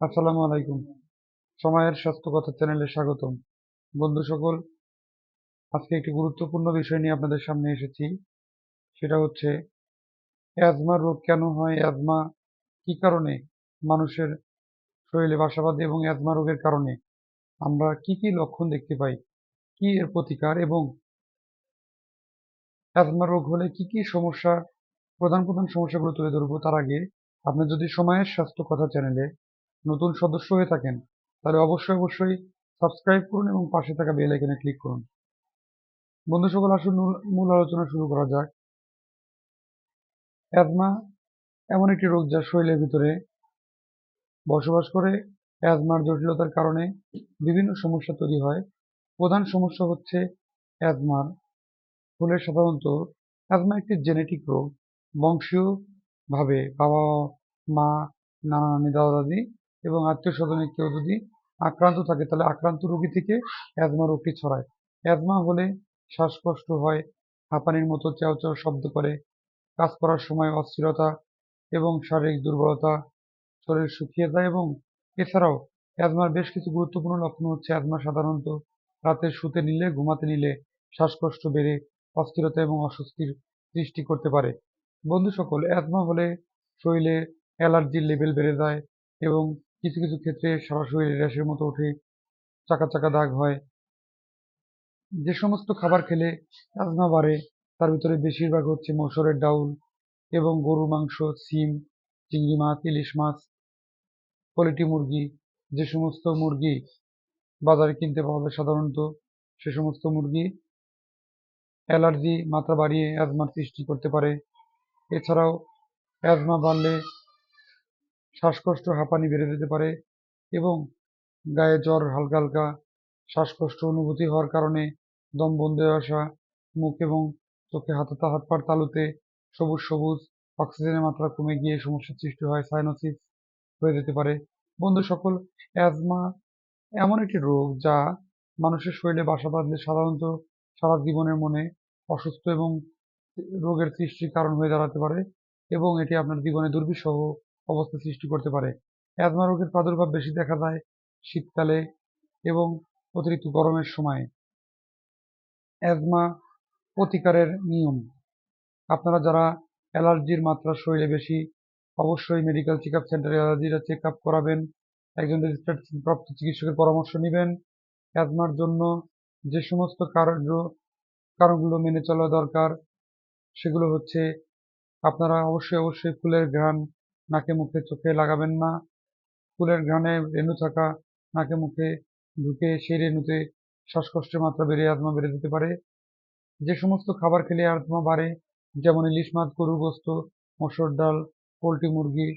আসসালামু আলাইকুম। সময়ের স্বাস্থ্য কথা চ্যানেলে স্বাগতম। বন্ধু সকল, আজকে একটি গুরুত্বপূর্ণ বিষয় নিয়ে আপনাদের সামনে এসেছি। সেটা হচ্ছে, অ্যাজমা রোগ কেন হয়, অ্যাজমা কি কারণে মানুষের শরীরে বাসা বাঁধে এবং অ্যাজমা রোগের কারণে? আমরা কি কি লক্ষণ দেখতে পাই? কি এর প্রতিকার এবং অ্যাজমা রোগ হলে কি কি সমস্যা, প্রধান প্রধান সমস্যাগুলো তুলে ধরবো তার আগে। আপনি যদি সময়ের স্বাস্থ্য কথা চ্যানেলে নতুন সদস্য হয়ে থাকেন, তাহলে অবশ্যই অবশ্যই সাবস্ক্রাইব করুন এবং পাশে থাকা বেল আইকনে ক্লিক করুন। বন্ধু সকল, আসুন মূল- আলোচনা শুরু করা যাক। অ্যাজমা এমন একটি রোগ যা শরীরের ভিতরে বসবাস করে। অ্যাজমার জটিলতার কারণে বিভিন্ন সমস্যা তৈরি হয়। প্রধান সমস্যা হচ্ছে অ্যাজমার হলে সাধারণত অ্যাজমা একটি জেনেটিক রোগ। বংশীয়ভাবে বাবা মা নানা নানি দাদা দাদি এবং আত্মীয় স্বজনের কেউ যদি আক্রান্ত থাকে, তাহলে আক্রান্ত রোগী থেকে অ্যাজমা রোগটি ছড়ায়। অ্যাজমা হলে শ্বাসকষ্ট হয়, হাঁপানির মতো চেও চেও শব্দ করে, কাজ করার সময় অস্থিরতা এবং শারীরিক দুর্বলতা শরীর শুকিয়ে যায় এবং এছাড়াও অ্যাজমার বেশ কিছু গুরুত্বপূর্ণ লক্ষণ হচ্ছে অ্যাজমা সাধারণত রাতে শুতে নিলে, ঘুমাতে নিলে শ্বাসকষ্ট বেড়ে, অস্থিরতা এবং অস্বস্তির সৃষ্টি করতে পারে। বন্ধু সকল অ্যাজমা হলে শরীরে অ্যালার্জির লেভেল বেড়ে যায় এবং কিছু কিছু ক্ষেত্রে সরাসরি র্যাশের মতো ওঠে চাকা চাকা দাগ হয়। যে সমস্ত খাবার খেলে অ্যাজমা বাড়ে, তার ভিতরে বেশিরভাগ হচ্ছে মসুরের ডাউল এবং গরুর মাংস, সিম, চিংড়ি মাছ, ইলিশ মাছ, পোলট্রি মুরগি, যে সমস্ত মুরগি বাজারে কিনতে পাওয়া যায় সাধারণত, সে সমস্ত মুরগি অ্যালার্জি মাত্রা বাড়িয়ে অ্যাজমার সৃষ্টি করতে পারে। এছাড়াও অ্যাজমা বাড়লে শ্বাসকষ্ট, হাঁপানি বেড়ে যেতে পারে এবং গায়ে জ্বর হালকা হালকা শ্বাসকষ্ট অনুভূতি হওয়ার কারণে দম বন্ধ হয়ে আসা, মুখ এবং চোখে হাতে হাত পার তালুতে সবুজ সবুজ, অক্সিজেনের মাত্রা কমে গিয়ে সমস্যার সৃষ্টি হয়, সাইনোসিস হয়ে যেতে পারে। বন্ধু সকল, অ্যাজমা এমন একটি রোগ যা মানুষের শরীরে বাসা বাঁধলে সাধারণত সারা জীবনের মনে অসুস্থ এবং রোগের সৃষ্টির কারণ হয়ে দাঁড়াতে পারে এবং এটি আপনার জীবনে দুর্বিষহ অবস্থা সৃষ্টি করতে পারে। অ্যাজমা রোগের প্রাদুর্ভাব বেশি দেখা যায় শীতকালে এবং অতিরিক্ত গরমের সময়ে। অ্যাজমা প্রতিকারের নিয়ম। আপনারা যারা অ্যালার্জির মাত্রা শরীরে বেশি, অবশ্যই মেডিকেল চেক আপ সেন্টারে অ্যালার্জিটা চেক আপ করাবেন। একজন রেজিস্টার্ড প্রাপ্ত চিকিৎসকের পরামর্শ নেবেন। অ্যাজমার জন্য যে সমস্ত কারণ, কারণগুলো মেনে চলা দরকার, সেগুলো হচ্ছে আপনারা অবশ্যই অবশ্যই ফুলের ঘ্রাণ নাকে মুখে চোখে লাগাবেন না। ফুলের ঘ্রাণে রেণু থাকা নাকে মুখে ঢুকে সেই রেণুতে শ্বাসকষ্টের মাত্রা বেড়ে আত্মা বেড়ে যেতে পারে। যে সমস্ত খাবার খেলে আত্মা বাড়ে, যেমন ইলিশ মাছ, গরুর গোস্ত, মসুর ডাল, পোলট্রি মুরগি,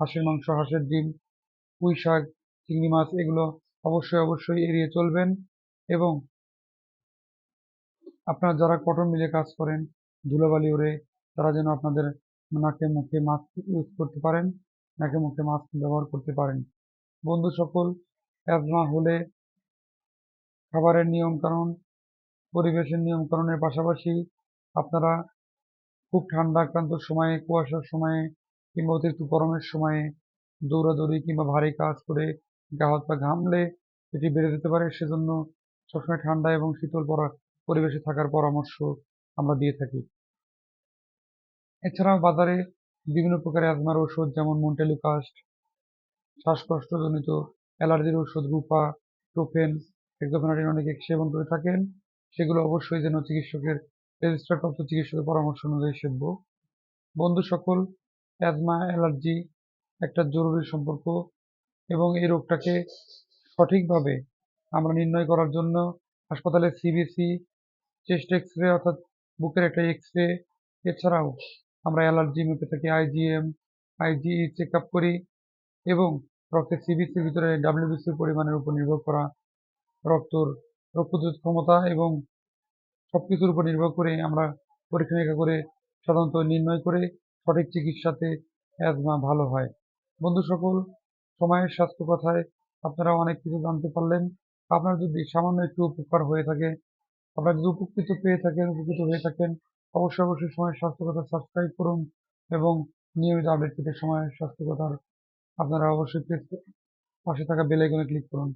হাঁসের মাংস, হাঁসের ডিম, পুঁই শাক, চিংড়ি মাছ, এগুলো অবশ্যই অবশ্যই এড়িয়ে চলবেন এবং আপনারা যারা কটন মিলে কাজ করেন, ধুলোবালি ওড়ে, তারা যেন আপনাদের নাকে মুখে মাস্ক ইউজ করতে পারেন, নাকে মুখে মাস্ক ব্যবহার করতে পারেন। বন্ধু সকল অ্যাজমা হলে খাবারের নিয়ম কানুন, পরিবেশের নিয়ম কানুনের পাশাপাশি আপনারা খুব ঠান্ডা আক্রান্ত সময়ে, কুয়াশার সময়ে কিংবা অতিরিক্ত গরমের সময়ে দৌড়াদৌড়ি কিংবা ভারী কাজ করে গা হাত পা ঘামলে এটি বেড়ে যেতে পারে। সেজন্য সবসময় ঠান্ডা এবং শীতল পরা পরিবেশে থাকার পরামর্শ আমরা দিয়ে থাকি। এছাড়াও বাজারে বিভিন্ন প্রকার অ্যাজমার ওষুধ যেমন মন্টেলুকাস্ট, শ্বাসকষ্টজনিত অ্যালার্জির ওষুধ রূপা টোফেন এক্সোফেনাটিন অনেকে সেবন করে থাকেন। সেগুলো অবশ্যই যেন চিকিৎসকের রেজিস্টারপ্রাপ্ত চিকিৎসকের পরামর্শ অনুযায়ী সেব্য। বন্ধু সকল, অ্যাজমা, অ্যালার্জি একটা জরুরি সম্পর্ক এবং এই রোগটাকে সঠিকভাবে আমরা নির্ণয় করার জন্য হাসপাতালে সিবিসি চেস্ট এক্স রে অর্থাৎ বুকের একটা এক্স রে এছাড়াও আমরা অ্যালার্জি, মেপে থাকি আইজিএম আইজিই চেক আপ করি এবং রক্তের সিবিসির ভিতরে ডাব্লিউবিসির পরিমাণের উপর নির্ভর করা রক্তর রোগ ক্ষমতা এবং সব কিছুর উপর নির্ভর করে আমরা পরীক্ষা নিরীক্ষা করে সাধারণত নির্ণয় করে সঠিক চিকিৎসাতে অ্যাজমা ভালো হয়। বন্ধু সকল, সময়ের স্বাস্থ্য কথায় আপনারা অনেক কিছু জানতে পারলেন। আপনার যদি সামান্য একটু উপকার হয়ে থাকে, আপনারা যদি উপকৃত পেয়ে থাকেন, উপকৃত হয়ে থাকেন অবশ্যই অবশ্যই সময়ের স্বাস্থ্য কথা সাবস্ক্রাইব করুন এবং নিয়মিত আপডেট পেতে সময়ের স্বাস্থ্য কথার আপনারা অবশ্যই পাশে থাকা বেল আইকনে ক্লিক করুন।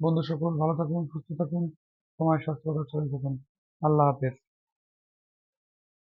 বন্ধু সকল, ভালো থাকুন, সুস্থ থাকুন সময় স্বাস্থ্য কথা চলে থাকুন। আল্লাহ হাফেজ।